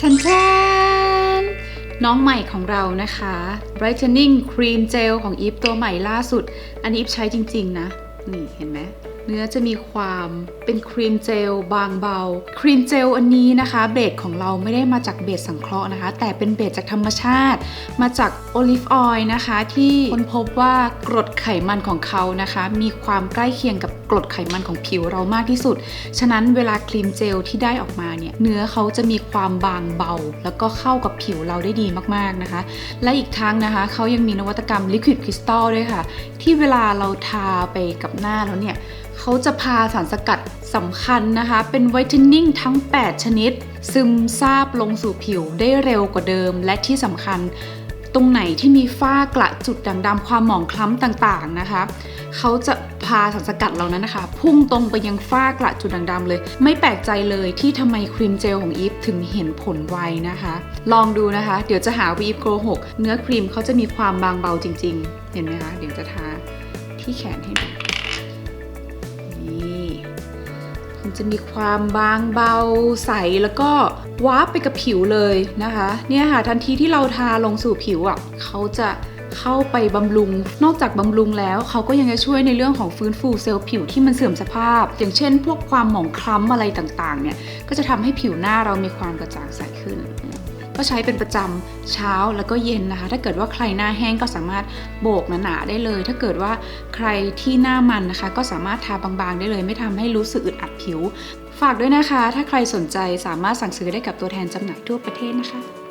ชันชันน้องใหม่ของเรานะคะ Brightening Cream Gel ของอีฟตัวใหม่ล่าสุด อันนี้อีฟใช้จริง ๆ นะ นี่เห็นไหม เนื้อจะมีความเป็นครีมเจลบางเบา ครีมเจลอันนี้นะคะเบสของเราไม่ได้มาจากเบสสังเคราะห์นะคะ แต่เป็นเบสจากธรรมชาติ มาจากโอลิฟออยล์นะคะ ที่ค้นพบว่ากรดไขมันของเขานะคะ มีความใกล้เคียงกับกรดไขมันของผิวเรามากที่สุด ฉะนั้นเวลาครีมเจลที่ได้ออกมาเนี่ยเนื้อเขาจะมีความบางเบา แล้วก็เข้ากับผิวเราได้ดีมากๆนะคะ และอีกทั้งนะคะเขายังมีนวัตกรรมลิควิดคริสตัลด้วยค่ะ ที่เวลาเราทาไปกับหน้าแล้วเนี่ยเขาจะพาสารสกัดสำคัญนะคะ เป็นไวท์เทนนิ่งทั้ง 8 ชนิด ซึมซาบลงสู่ผิวได้เร็วกว่าเดิม และที่สำคัญตรงไหนที่มีฝ้ากระจุดด่างดำความหมองคล้ำต่างๆนะคะ เขาจะพาสารสกัดเหล่านั้นนะคะ พุ่งตรงไปยังฝ้ากระจุดด่างดำเลย ไม่แปลกใจเลยที่ทำไมครีมเจลของอีฟถึงเห็นผลไวนะคะ ลองดูนะคะ เดี๋ยวจะหาวีฟโกหกเนื้อครีมเขาจะมีความบางเบาจริง ๆ เห็นไหมคะ เดี๋ยวจะทาที่แขนให้ดู มันจะมีความบางเบาใสแล้วก็วาร์ปไปกับผิวเลยนะคะ เนี่ยค่ะทันทีที่เราทาลงสู่ผิวอะเขาจะเข้าไปบำรุง นอกจากบำรุงแล้ว เขาก็ยังจะช่วยในเรื่องของฟื้นฟูเซลล์ผิวที่มันเสื่อมสภาพ อย่างเช่น พวกความหมองคล้ำอะไรต่างๆเนี่ยก็จะทำให้ผิวหน้าเรามีความกระจ่างใสขึ้น ก็ใช้เป็นประจำเช้าแล้วก็เย็นนะคะ ถ้าเกิดว่าใครหน้าแห้งก็สามารถโบกหนาๆได้เลย ถ้าเกิดว่าใครที่หน้ามันนะคะ ก็สามารถทาบางๆได้เลย ไม่ทำให้รู้สึกอึดอัดผิว ฝากด้วยนะคะ ถ้าใครสนใจสามารถสั่งซื้อได้กับตัวแทนจำหน่ายทั่วประเทศนะคะ